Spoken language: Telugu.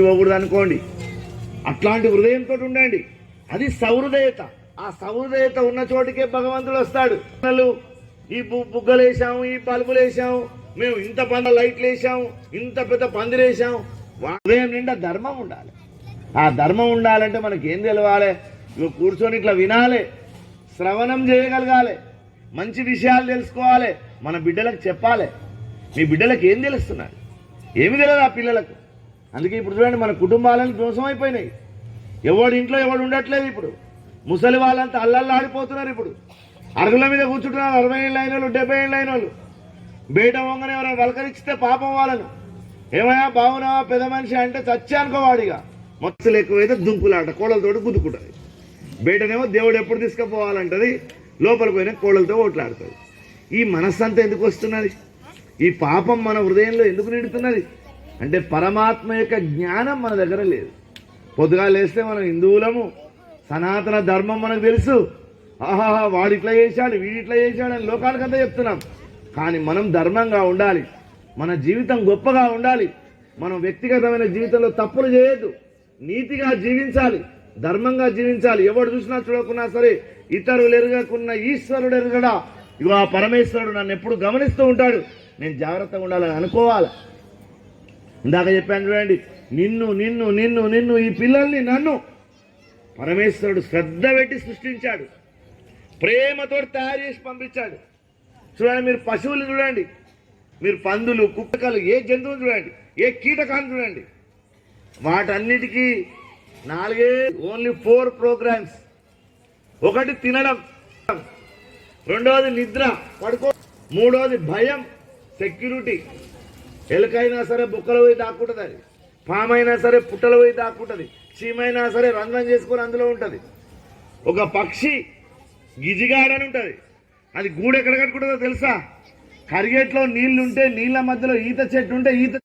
పోకూడదు అనుకోండి అట్లాంటి హృదయంతో ఉండండి. అది సౌహృదయత. ఆ సౌహృదయత ఉన్న చోటికే భగవంతుడు వస్తాడు. ఈ బుగ్గలేసాము బుగ్గలు వేసాము ఈ పలుపులు వేసాము మేము ఇంత పంద లైట్లు వేసాము ఇంత పెద్ద పందిరేసాము హృదయం నిండా ధర్మం ఉండాలి. ఆ ధర్మం ఉండాలంటే మనకి ఏం తెలవాలి? నువ్వు కూర్చొని ఇట్లా వినాలి. శ్రవణం చేయగలగాలి. మంచి విషయాలు తెలుసుకోవాలి. మన బిడ్డలకు చెప్పాలి. మీ బిడ్డలకు ఏం తెలుస్తున్నారు ఏమి తెలియదు ఆ పిల్లలకు? అందుకే ఇప్పుడు చూడండి మన కుటుంబాలను ధ్వంసం అయిపోయినాయి ఎవడు ఇంట్లో ఎవడు ఉండట్లేదు ఇప్పుడు. ముసలి వాళ్ళంతా అల్లల్లాడిపోతున్నారు ఇప్పుడు. అరుగుల మీద కూర్చుంటున్నారు అరవై ఏళ్ళు అయిన వాళ్ళు డెబ్బై ఏళ్ళు అయిన వాళ్ళు. బయట వంగనే ఎవరైనా వలకరిస్తే పాపం వాళ్ళను. ఏమయ్యా బాగున్నావా పెద్ద మనిషి అంటే చచ్చా అనుకోవాడిగా మొత్తం ఎక్కువైతే దుంకులాట కోళ్ళతోటి గుద్దుకుంటుంది. బయటనేమో దేవుడు ఎప్పుడు తీసుకుపోవాలంటది లోపల పోయిన కోళ్ళతో ఓట్లాడుతుంది. ఈ మనస్సంతా ఎందుకు వస్తున్నది? ఈ పాపం మన హృదయంలో ఎందుకు నిండుతున్నది? అంటే పరమాత్మ యొక్క జ్ఞానం మన దగ్గర లేదు. పొద్దుగా లేస్తే మనం హిందువులము సనాతన ధర్మం మనకు తెలుసు. ఆహాహా వాడు ఇట్లా చేశాడు వీడు ఇట్లా చేశాడు అని లోకానికంతా చెప్తున్నాం. కానీ మనం ధర్మంగా ఉండాలి. మన జీవితం గొప్పగా ఉండాలి. మనం వ్యక్తిగతమైన జీవితంలో తప్పులు చేయొద్దు. నీతిగా జీవించాలి. ధర్మంగా జీవించాలి. ఎవడు చూసినా చూడకున్నా సరే ఇతరులు ఎరగకున్న ఈశ్వరుడు ఎరగడా. ఇగో ఆ పరమేశ్వరుడు నన్ను ఎప్పుడు గమనిస్తూ ఉంటాడు. నేను జాగ్రత్తగా ఉండాలని అనుకోవాలి? ఇందాక చెప్పాను చూడండి నిన్ను నిన్ను నిన్ను నిన్ను ఈ పిల్లల్ని నన్ను పరమేశ్వరుడు శ్రద్ధ పెట్టి సృష్టించాడు. ప్రేమతో తయారు చేసి పంపించాడు. చూడండి మీరు పశువులు చూడండి మీరు పందులు కుక్కలు ఏ జంతువులు చూడండి ఏ కీటకాన్ని చూడండి. వాటన్నిటికీ నాలుగే ఓన్లీ ఫోర్ ప్రోగ్రామ్స్. ఒకటి తినడం రెండవది నిద్ర పడుకో మూడవది భయం సెక్యూరిటీ. ఎలుకైనా సరే బుక్కలు పోయి దాక్కుంటుంది అది. పామైనా సరే పుట్టలు పోయి దాక్కుంటుంది. చీమైనా సరే రంధ్రం చేసుకొని అందులో ఉంటుంది. ఒక పక్షి గిజిగాడని ఉంటుంది. అది గూడు ఎక్కడ కట్టుకుంటుందో తెలుసా? కరిగేట్లో నీళ్ళు ఉంటే నీళ్ళ మధ్యలో ఈత చెట్టు ఉంటే ఈత